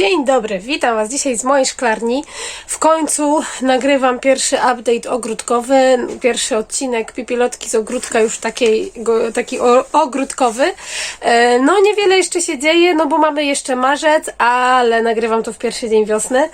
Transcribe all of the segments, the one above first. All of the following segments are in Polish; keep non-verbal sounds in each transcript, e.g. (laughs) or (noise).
Dzień dobry, witam Was dzisiaj z mojej szklarni. W końcu nagrywam pierwszy update ogródkowy, pierwszy odcinek pipilotki z ogródka, już takiej, taki ogródkowy. E, No niewiele jeszcze się dzieje, no bo mamy jeszcze marzec, ale nagrywam to w pierwszy dzień wiosny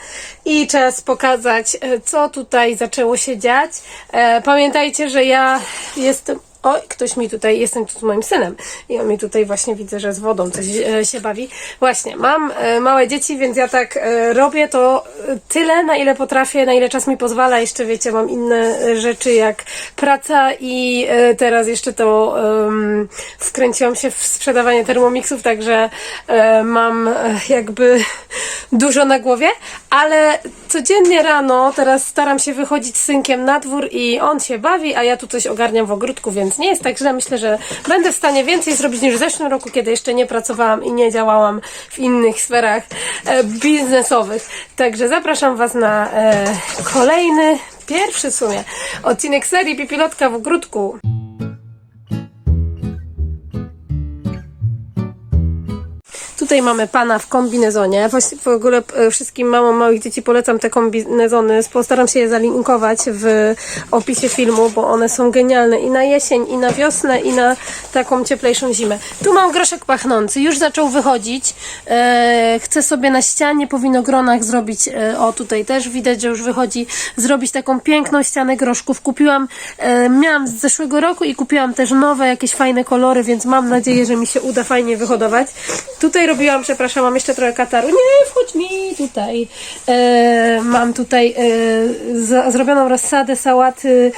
i czas pokazać, e, co tutaj zaczęło się dziać. E, Pamiętajcie, że ja jestem Oj, ktoś mi tutaj, jestem tu z moim synem i on mi tutaj właśnie widzę, że z wodą coś e, się bawi. Właśnie, mam e, małe dzieci, więc ja tak e, robię to tyle, na ile potrafię, na ile czas mi pozwala. Jeszcze wiecie, mam inne rzeczy jak praca i teraz jeszcze to em, wkręciłam się w sprzedawanie termomixów, także e, mam jakby (laughs) dużo na głowie, ale codziennie rano teraz staram się wychodzić z synkiem na dwór i on się bawi, a ja tu coś ogarniam w ogródku, więc nie jest tak źle. Myślę, że będę w stanie więcej zrobić niż w zeszłym roku, kiedy jeszcze nie pracowałam i nie działałam w innych sferach e, biznesowych. Także zapraszam Was na e, kolejny, pierwszy w sumie, odcinek serii Pipilotka w ogródku. Tutaj mamy pana w kombinezonie. Właściwie w ogóle e, wszystkim mamom małych dzieci polecam te kombinezony. Postaram się je zalinkować w opisie filmu, bo one są genialne i na jesień, i na wiosnę, i na taką cieplejszą zimę. Tu mam groszek pachnący. Już zaczął wychodzić. E, chcę sobie na ścianie po winogronach zrobić, e, o tutaj też widać, że już wychodzi, zrobić taką piękną ścianę groszków. Kupiłam, miałam z zeszłego roku i kupiłam też nowe, jakieś fajne kolory, więc mam nadzieję, że mi się uda fajnie wyhodować. Tutaj robiłam, przepraszam, mam jeszcze trochę kataru. Nie, wchodź mi tutaj. E, mam tutaj e, zrobioną rozsadę sałaty,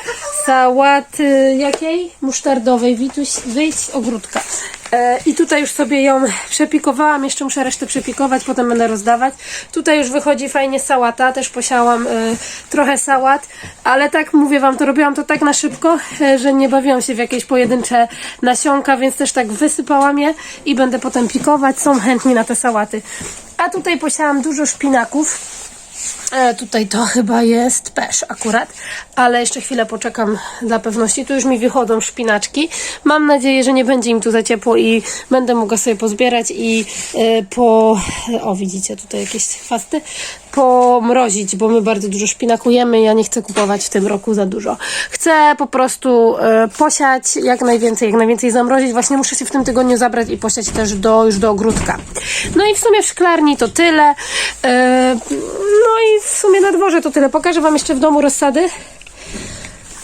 sałaty jakiej? Musztardowej. Wituś, wyjdź z ogródka. E, I tutaj już sobie ją przepikowałam, jeszcze muszę resztę przepikować, potem będę rozdawać. Tutaj już wychodzi fajnie sałata, też posiałam e, trochę sałat, ale tak mówię Wam, to robiłam to tak na szybko, e, że nie bawiłam się w jakieś pojedyncze nasionka, więc też tak wysypałam je i będę potem pikować. Są chętni na te sałaty. A tutaj posiałam dużo szpinaków. E, tutaj to chyba jest pesz akurat, ale jeszcze chwilę poczekam dla pewności. Tu już mi wychodzą szpinaczki. Mam nadzieję, że nie będzie im tu za ciepło i będę mogła sobie pozbierać i e, po... O, widzicie tutaj jakieś chwasty? Pomrozić, bo my bardzo dużo szpinakujemy. Ja nie chcę kupować w tym roku za dużo. Chcę po prostu e, posiać jak najwięcej, jak najwięcej zamrozić. Właśnie muszę się w tym tygodniu zabrać i posiać też do, już do ogródka. No i w sumie w szklarni to tyle. E, no i w sumie na dworze to tyle. Pokażę Wam jeszcze w domu rozsady.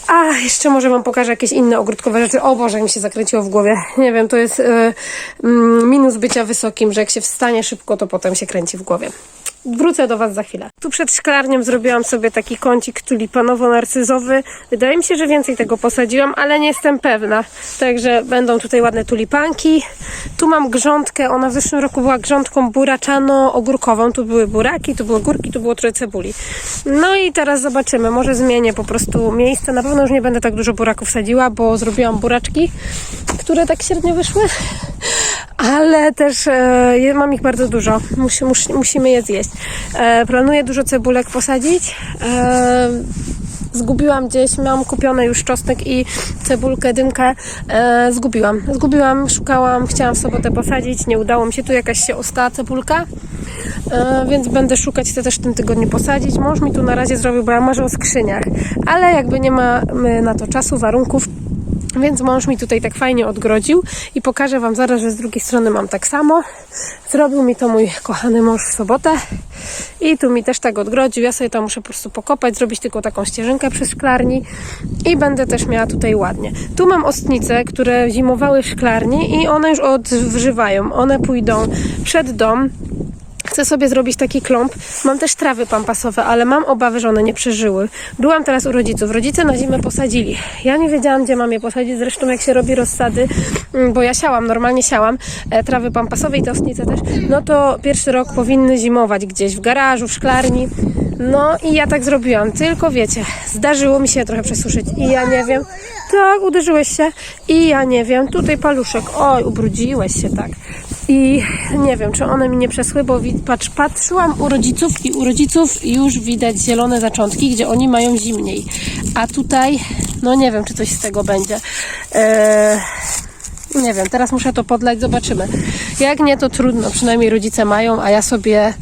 A, jeszcze może Wam pokażę jakieś inne ogródkowe rzeczy. O Boże, mi się zakręciło w głowie. Nie wiem, to jest e, mm, minus bycia wysokim, że jak się wstanie szybko, to potem się kręci w głowie. Wrócę do Was za chwilę. Tu przed szklarnią zrobiłam sobie taki kącik tulipanowo-narcyzowy. Wydaje mi się, że więcej tego posadziłam, ale nie jestem pewna. Także będą tutaj ładne tulipanki. Tu mam grządkę. Ona w zeszłym roku była grządką buraczano-ogórkową. Tu były buraki, tu były górki, tu było trochę cebuli. No i teraz zobaczymy. Może zmienię po prostu miejsce. Na pewno już nie będę tak dużo buraków sadziła, bo zrobiłam buraczki, które tak średnio wyszły. Ale też e, mam ich bardzo dużo. Musi, mus, musimy je zjeść. E, planuję dużo cebulek posadzić. E, zgubiłam gdzieś, miałam kupione już czosnek i cebulkę, dymkę. E, zgubiłam. Zgubiłam, szukałam, chciałam w sobotę posadzić, nie udało mi się. Tu jakaś się ostała cebulka, e, więc będę szukać, chcę też w tym tygodniu posadzić. Mąż mi tu na razie zrobił, bo ja marzę o skrzyniach, ale jakby nie mamy na to czasu, warunków, więc mąż mi tutaj tak fajnie odgrodził i pokażę Wam zaraz, że z drugiej strony mam tak samo. Zrobił mi to mój kochany mąż w sobotę i tu mi też tak odgrodził. Ja sobie to muszę po prostu pokopać, zrobić tylko taką ścieżynkę przy szklarni i będę też miała tutaj ładnie. Tu mam ostnice, które zimowały w szklarni i one już odżywają. One pójdą przed dom. Chcę sobie zrobić taki kląb. Mam też trawy pampasowe, ale mam obawy, że one nie przeżyły. Byłam teraz u rodziców. Rodzice na zimę posadzili. Ja nie wiedziałam, gdzie mam je posadzić. Zresztą jak się robi rozsady, mm, bo ja siałam, normalnie siałam e, trawy pampasowe i te ostnice też, no to pierwszy rok powinny zimować gdzieś w garażu, w szklarni. No i ja tak zrobiłam. Tylko wiecie, zdarzyło mi się trochę przesuszyć i ja nie wiem. Tak, uderzyłeś się i ja nie wiem. Tutaj paluszek. Oj, ubrudziłeś się tak. I nie wiem, czy one mi nie przeschły, bo patrz, patrzyłam u rodziców i u rodziców już widać zielone zaczątki, gdzie oni mają zimniej. A tutaj, no nie wiem, czy coś z tego będzie. Eee, Nie wiem, teraz muszę to podlać, zobaczymy. Jak nie, to trudno, przynajmniej rodzice mają, a ja sobie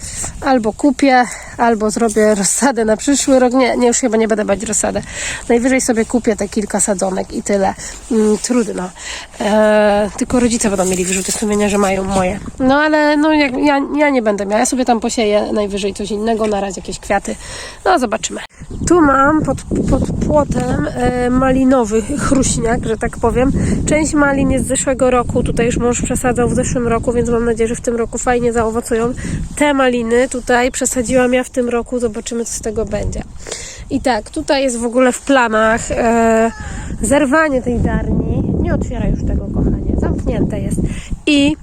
albo kupię, albo zrobię rozsadę na przyszły rok. Nie, nie już chyba nie będę bać rozsadę. Najwyżej sobie kupię te kilka sadzonek i tyle. Mm, trudno. Eee, tylko rodzice będą mieli wyrzuty sumienia, że mają moje. No ale no, jak, ja, ja nie będę miała. Ja sobie tam posieję najwyżej coś innego, na razie jakieś kwiaty. No zobaczymy. Tu mam pod, pod płotem e, malinowy chruśniak, że tak powiem. Część malin jest z zeszłego roku. Tutaj już mąż przesadzał w zeszłym roku, więc mam nadzieję, że w tym roku fajnie zaowocują. Te maliny tutaj przesadziłam ja w tym roku. Zobaczymy, co z tego będzie. I tak, tutaj jest w ogóle w planach e, zerwanie tej darni. Nie otwieraj już tego, kochanie. Zamknięte jest. I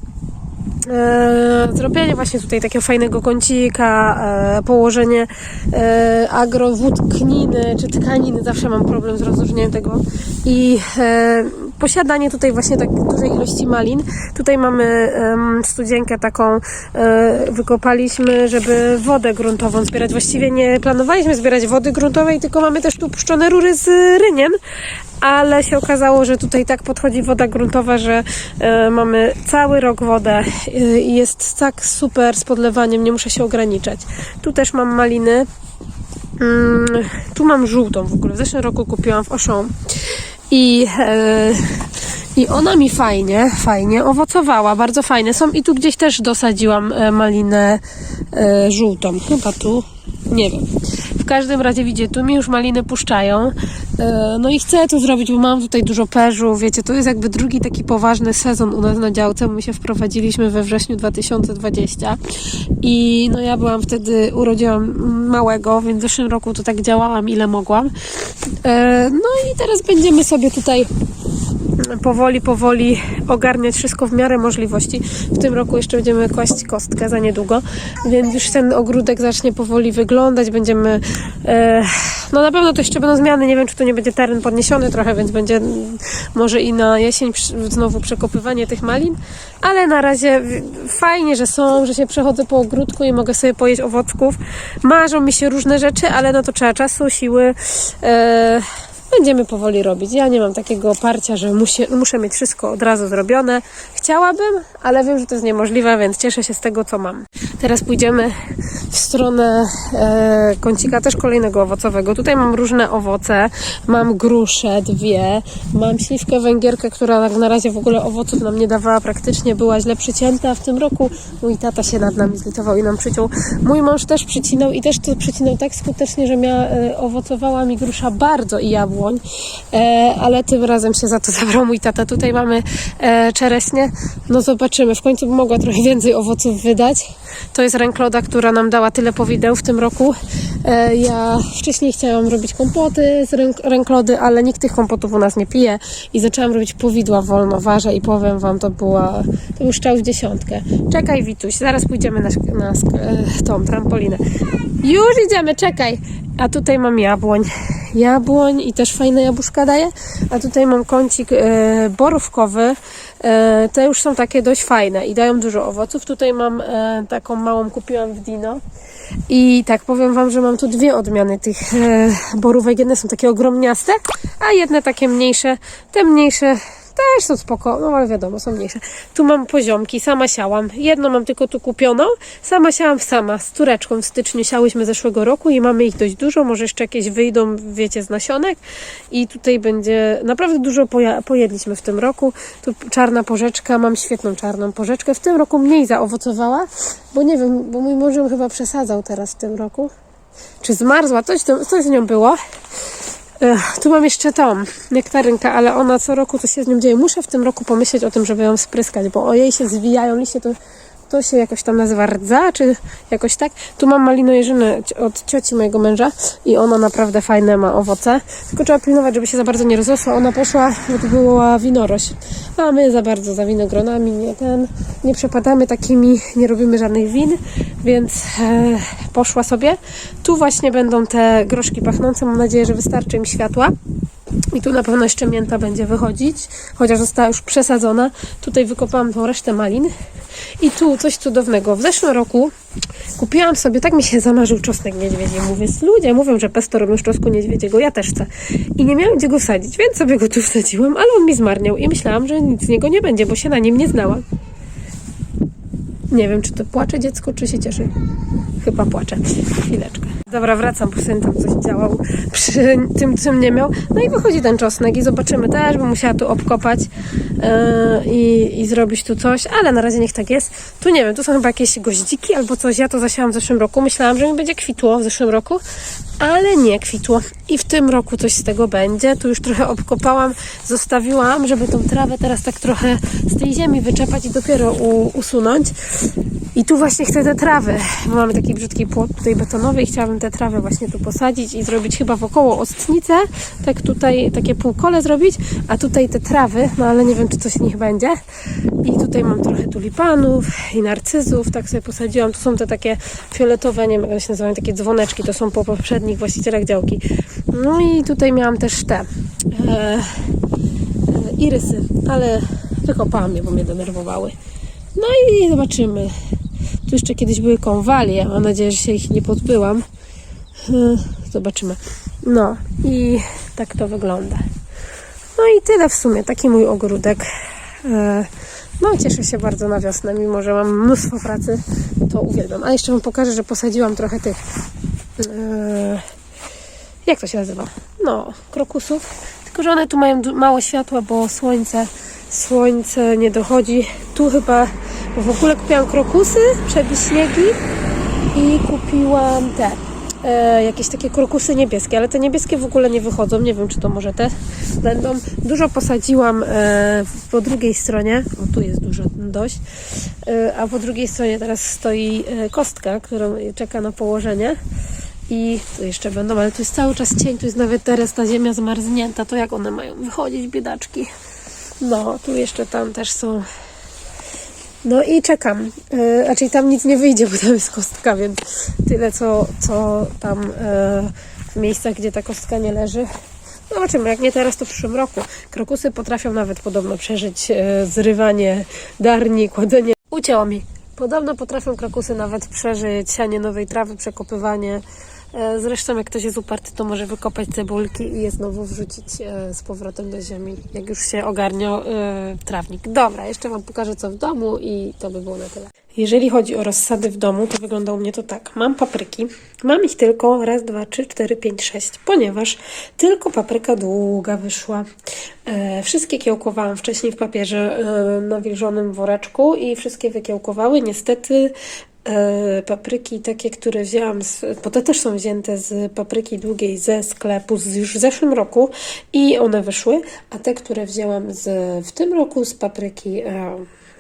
e, zrobienie właśnie tutaj takiego fajnego kącika, e, położenie e, agrowłódkniny czy tkaniny, zawsze mam problem z rozróżnieniem tego. I e, posiadanie tutaj właśnie tak dużej ilości malin. Tutaj mamy em, studzienkę taką, e, wykopaliśmy, żeby wodę gruntową zbierać. Właściwie nie planowaliśmy zbierać wody gruntowej, tylko mamy też tu puszczone rury z rynien, ale się okazało, że tutaj tak podchodzi woda gruntowa, że e, mamy cały rok wodę e, i jest tak super z podlewaniem, nie muszę się ograniczać. Tu też mam maliny. Mm, tu mam żółtą w ogóle. W zeszłym roku kupiłam w Auchan. I, e, I ona mi fajnie, fajnie owocowała, bardzo fajne są. I tu gdzieś też dosadziłam e, malinę e, żółtą. Chyba tu, nie wiem. Każdym razie widzicie, tu mi już maliny puszczają. E, no i chcę to zrobić, bo mam tutaj dużo perzu. Wiecie, to jest jakby drugi taki poważny sezon u nas na działce. My się wprowadziliśmy we wrześniu 2020 i no ja byłam wtedy, urodziłam małego, więc w zeszłym roku to tak działałam ile mogłam. E, no i teraz będziemy sobie tutaj powoli, powoli ogarniać wszystko w miarę możliwości. W tym roku jeszcze będziemy kłaść kostkę za niedługo, więc już ten ogródek zacznie powoli wyglądać. Będziemy, e, no na pewno to jeszcze będą zmiany. Nie wiem, czy to nie będzie teren podniesiony trochę, więc będzie może i na jesień znowu przekopywanie tych malin, ale na razie fajnie, że są, że się przechodzę po ogródku i mogę sobie pojeść owocków. Marzą mi się różne rzeczy, ale na to trzeba czasu, siły. E, Będziemy powoli robić. Ja nie mam takiego oparcia, że musie, muszę mieć wszystko od razu zrobione. Chciałabym, ale wiem, że to jest niemożliwe, więc cieszę się z tego, co mam. Teraz pójdziemy w stronę e, kącika też kolejnego owocowego. Tutaj mam różne owoce. Mam grusze dwie, mam śliwkę węgierkę, która tak na razie w ogóle owoców nam nie dawała praktycznie, była źle przycięta. W tym roku mój tata się nad nami zlitował i nam przyciął. Mój mąż też przycinał i też to przycinał tak skutecznie, że miała, e, owocowała mi grusza bardzo i e, ale tym razem się za to (laughs) zabrał mój tata. Tutaj mamy e, czereśnie. No zobaczymy. W końcu mogła trochę więcej owoców wydać. To jest rękloda, która nam dała tyle powideł w tym roku. E, ja wcześniej chciałam robić kompoty z ręk- ręklody, ale nikt tych kompotów u nas nie pije i zaczęłam robić powidła wolnowarze i powiem wam, to była, to był szczał w dziesiątkę. Czekaj Wituś, zaraz pójdziemy na, na tą trampolinę. Już idziemy, czekaj. A tutaj mam jabłoń. Jabłoń i też fajne jabłuszka daje. A tutaj mam kącik e, borówkowy. E, te już są takie dość fajne i dają dużo owoców. Tutaj mam e, taką małą, kupiłam w Dino. I tak powiem Wam, że mam tu dwie odmiany tych borówek. Jedne są takie ogromniaste, a jedne takie mniejsze. Te mniejsze też są spoko, no ale wiadomo, są mniejsze. Tu mam poziomki, sama siałam. Jedną mam tylko tu kupioną. Sama siałam sama, z tureczką w styczniu siałyśmy zeszłego roku i mamy ich dość dużo. Może jeszcze jakieś wyjdą, wiecie, z nasionek. I tutaj będzie, naprawdę dużo pojedliśmy w tym roku. Tu czarna porzeczka, mam świetną czarną porzeczkę. W tym roku mniej zaowocowała, bo nie wiem, bo mój mąż chyba przesadzał teraz w tym roku. Czy zmarzła? Coś, coś z nią było. Tu mam jeszcze tą nektarynkę, ale ona co roku to się z nią dzieje. Muszę w tym roku pomyśleć o tym, żeby ją spryskać, bo o jej się zwijają liście, to, to się jakoś tam nazywa rdza, czy jakoś tak. Tu mam malinojeżynę ci- od cioci mojego męża i ona naprawdę fajne ma owoce. Tylko trzeba pilnować, żeby się za bardzo nie rozrosła. Ona poszła, bo to była winorośl. A my za bardzo za winogronami nie ten, nie przepadamy takimi, nie robimy żadnych win, więc e, poszła sobie. Tu właśnie będą te groszki pachnące. Mam nadzieję, że wystarczy im światła. I tu na pewno jeszcze mięta będzie wychodzić, chociaż została już przesadzona. Tutaj wykopałam tą resztę malin. I tu coś cudownego. W zeszłym roku kupiłam sobie, tak mi się zamarzył czosnek niedźwiedzi. Mówię, ludzie mówią, że pesto robią z czosnku niedźwiedziego, ja też chcę. I nie miałam gdzie go wsadzić, więc sobie go tu wsadziłam, ale on mi zmarniał i myślałam, że nic z niego nie będzie, bo się na nim nie znałam. Nie wiem, czy to płacze dziecko, czy się cieszy. Chyba płacze. Chwileczkę. Dobra, wracam, bo syn tam coś działał przy tym, czym nie miał. No i wychodzi ten czosnek i zobaczymy też, bo musiała tu obkopać yy, i, i zrobić tu coś, ale na razie niech tak jest. Tu nie wiem, tu są chyba jakieś goździki albo coś. Ja to zasiałam w zeszłym roku. Myślałam, że mi będzie kwitło w zeszłym roku, ale nie kwitło. I w tym roku coś z tego będzie. Tu już trochę obkopałam, zostawiłam, żeby tą trawę teraz tak trochę z tej ziemi wyczepać i dopiero u, usunąć. I tu właśnie chcę te trawy, mamy taki brzydki płot tutaj betonowy i chciałabym te trawy właśnie tu posadzić i zrobić chyba wokoło ostnicę, tak tutaj takie półkole zrobić, a tutaj te trawy, no ale nie wiem, czy coś z nich będzie. I tutaj mam trochę tulipanów i narcyzów, tak sobie posadziłam. Tu są te takie fioletowe, nie wiem jak one się nazywają, takie dzwoneczki, to są po poprzednich właścicielach działki. No i tutaj miałam też te e, e, irysy, ale wykopałam je, bo mnie denerwowały. No i zobaczymy. Tu jeszcze kiedyś były konwalie. Mam nadzieję, że się ich nie pozbyłam. E, Zobaczymy. No i tak to wygląda. No i tyle w sumie. Taki mój ogródek. E, No, cieszę się bardzo na wiosnę, mimo że mam mnóstwo pracy, to uwielbiam. A jeszcze Wam pokażę, że posadziłam trochę tych. e, Jak to się nazywa? No, krokusów. Tylko, że one tu mają mało światła, bo słońce, słońce nie dochodzi. Tu chyba bo w ogóle kupiłam krokusy, przebiśniegi i kupiłam te e, jakieś takie krokusy niebieskie, ale te niebieskie w ogóle nie wychodzą. Nie wiem, czy to może te będą. Dużo posadziłam e, po drugiej stronie. O, tu jest dużo dość. E, a po drugiej stronie teraz stoi e, kostka, którą czeka na położenie. I tu jeszcze będą, ale tu jest cały czas cień, tu jest nawet teraz ta ziemia zmarznięta. To jak one mają wychodzić, biedaczki? No, tu jeszcze tam też są no i czekam. E, raczej tam nic nie wyjdzie, bo tam jest kostka, więc tyle co, co tam e, w miejscach, gdzie ta kostka nie leży. Zobaczymy, jak nie teraz, to w przyszłym roku. Krokusy potrafią nawet podobno przeżyć e, zrywanie darni, kładzenie. Ucięło mi. Podobno potrafią krokusy nawet przeżyć sianie nowej trawy, przekopywanie. E, Zresztą jak ktoś jest uparty, to może wykopać cebulki i je znowu wrzucić e, z powrotem do ziemi, jak już się ogarnia e, trawnik. Dobra, jeszcze Wam pokażę co w domu i to by było na tyle. Jeżeli chodzi o rozsady w domu, to wygląda u mnie to tak. Mam papryki. Mam ich tylko raz, dwa, trzy, cztery, pięć, sześć, ponieważ tylko papryka długa wyszła. Wszystkie kiełkowałam wcześniej w papierze nawilżonym woreczku i wszystkie wykiełkowały. Niestety papryki takie, które wzięłam, z, bo te też są wzięte z papryki długiej ze sklepu z, już w zeszłym roku i one wyszły, a te, które wzięłam z, w tym roku z papryki e,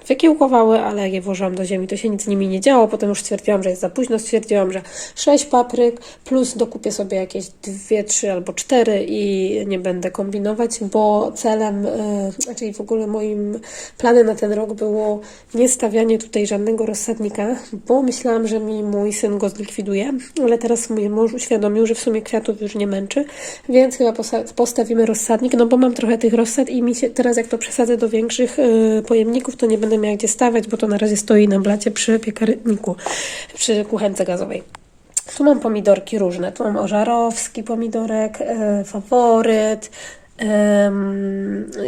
wykiełkowały, ale je włożyłam do ziemi, to się nic z nimi nie działo. Potem już stwierdziłam, że jest za późno. Stwierdziłam, że 6 papryk plus dokupię sobie jakieś 2, 3 albo 4 i nie będę kombinować, bo celem, e, czyli w ogóle moim planem na ten rok było nie stawianie tutaj żadnego rozsadnika, bo myślałam, że mi mój syn go zlikwiduje, ale teraz mój mąż uświadomił, że w sumie kwiatów już nie męczy, więc chyba postawimy rozsadnik, no bo mam trochę tych rozsad i mi się teraz jak to przesadzę do większych e, pojemników, to nie będę miała gdzie stawiać, bo to na razie stoi na blacie przy piekarniku, przy kuchence gazowej. Tu mam pomidorki różne. Tu mam ożarowski pomidorek, e, faworyt,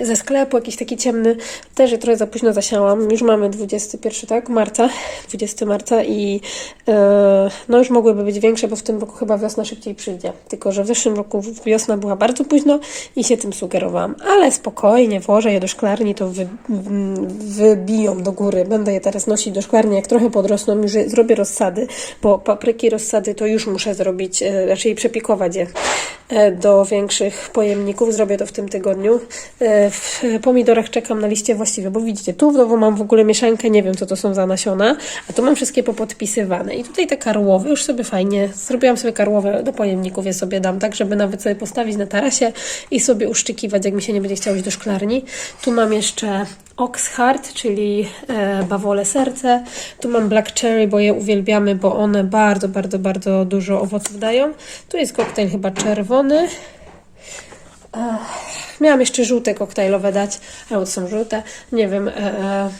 ze sklepu jakiś taki ciemny. Też je trochę za późno zasiałam. Już mamy 21, tak? Marca. (laughs) 20 marca i e, no już mogłyby być większe, bo w tym roku chyba wiosna szybciej przyjdzie. Tylko, że w zeszłym roku wiosna była bardzo późno i się tym sugerowałam. Ale spokojnie, włożę je do szklarni, to wy, wybiją do góry. Będę je teraz nosić do szklarni. Jak trochę podrosną, już zrobię rozsady, bo papryki rozsady to już muszę zrobić, e, raczej przepikować je e, do większych pojemników. Zrobię w tym tygodniu. E, W pomidorach czekam na liście właściwie, bo widzicie, tu domu mam w ogóle mieszankę, nie wiem co to są za nasiona, a tu mam wszystkie popodpisywane. I tutaj te karłowe już sobie fajnie, zrobiłam sobie karłowe do pojemników, je sobie dam tak, żeby nawet sobie postawić na tarasie i sobie uszczykiwać, jak mi się nie będzie chciało iść do szklarni. Tu mam jeszcze Oxheart, czyli e, bawole serce. Tu mam Black Cherry, bo je uwielbiamy, bo one bardzo, bardzo, bardzo dużo owoców dają. Tu jest koktajl chyba czerwony. Miałam jeszcze żółte koktajlowe dać, ale to są żółte. Nie wiem. E, e,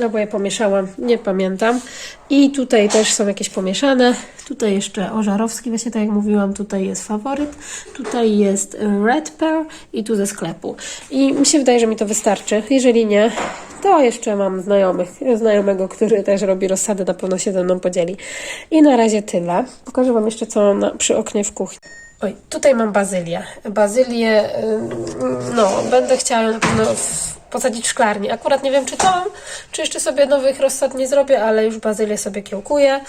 Albo je pomieszałam, nie pamiętam. I tutaj też są jakieś pomieszane. Tutaj jeszcze ożarowski, właśnie tak jak mówiłam, tutaj jest faworyt. Tutaj jest Red Pearl i tu ze sklepu. I mi się wydaje, że mi to wystarczy. Jeżeli nie, to jeszcze mam znajomych, znajomego, który też robi rozsady, na pewno się ze mną podzieli. I na razie tyle. Pokażę Wam jeszcze, co mam na, przy oknie w kuchni. Oj, tutaj mam bazylię. Bazylię, ym, no, będę chciała ją na pewno posadzić w szklarni. Akurat nie wiem, czy to, czy jeszcze sobie nowych rozsad nie zrobię, ale już bazylię sobie kiełkuję.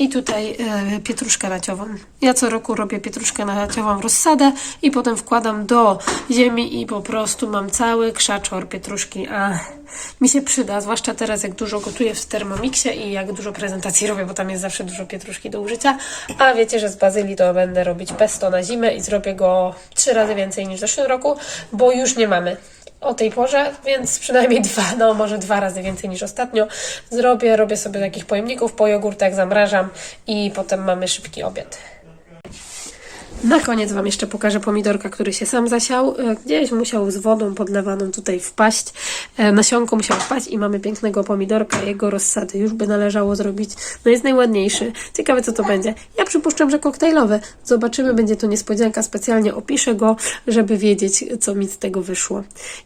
I tutaj e, pietruszkę naciową. Ja co roku robię pietruszkę naciową w rozsadę i potem wkładam do ziemi i po prostu mam cały krzaczor pietruszki, a mi się przyda, zwłaszcza teraz jak dużo gotuję w Thermomixie i jak dużo prezentacji robię, bo tam jest zawsze dużo pietruszki do użycia, a wiecie, że z bazylii to będę robić pesto na zimę i zrobię go trzy razy więcej niż w zeszłym roku, bo już nie mamy o tej porze, więc przynajmniej (laughs) dwa, no może dwa razy więcej niż ostatnio zrobię. Robię sobie takich pojemników po jogurtach, zamrażam i potem mamy szybki obiad. Na koniec Wam jeszcze pokażę pomidorka, który się sam zasiał. E, Gdzieś musiał z wodą podlewaną tutaj wpaść. E, Nasionko musiał wpaść i mamy pięknego pomidorka. Jego rozsady już by należało zrobić. No jest najładniejszy. Ciekawe co to będzie. Ja przypuszczam, że koktajlowy. Zobaczymy, będzie to niespodzianka. Specjalnie opiszę go, żeby wiedzieć, co mi z tego wyszło.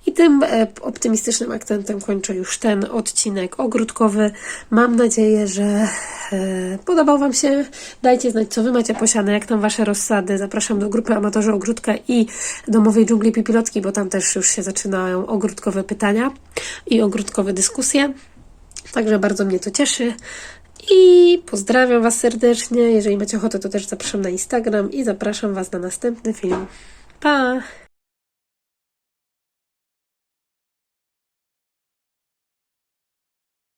I tym e, optymistycznym akcentem kończę już ten odcinek ogródkowy. Mam nadzieję, że podobał Wam się. Dajcie znać, co Wy macie posiane, jak tam Wasze rozsady. Zapraszam do grupy Amatorzy Ogródka i Domowej Dżungli Pipilotki, bo tam też już się zaczynają ogródkowe pytania i ogródkowe dyskusje. Także bardzo mnie to cieszy. I pozdrawiam Was serdecznie. Jeżeli macie ochotę, to też zapraszam na Instagram i zapraszam Was na następny film. Pa!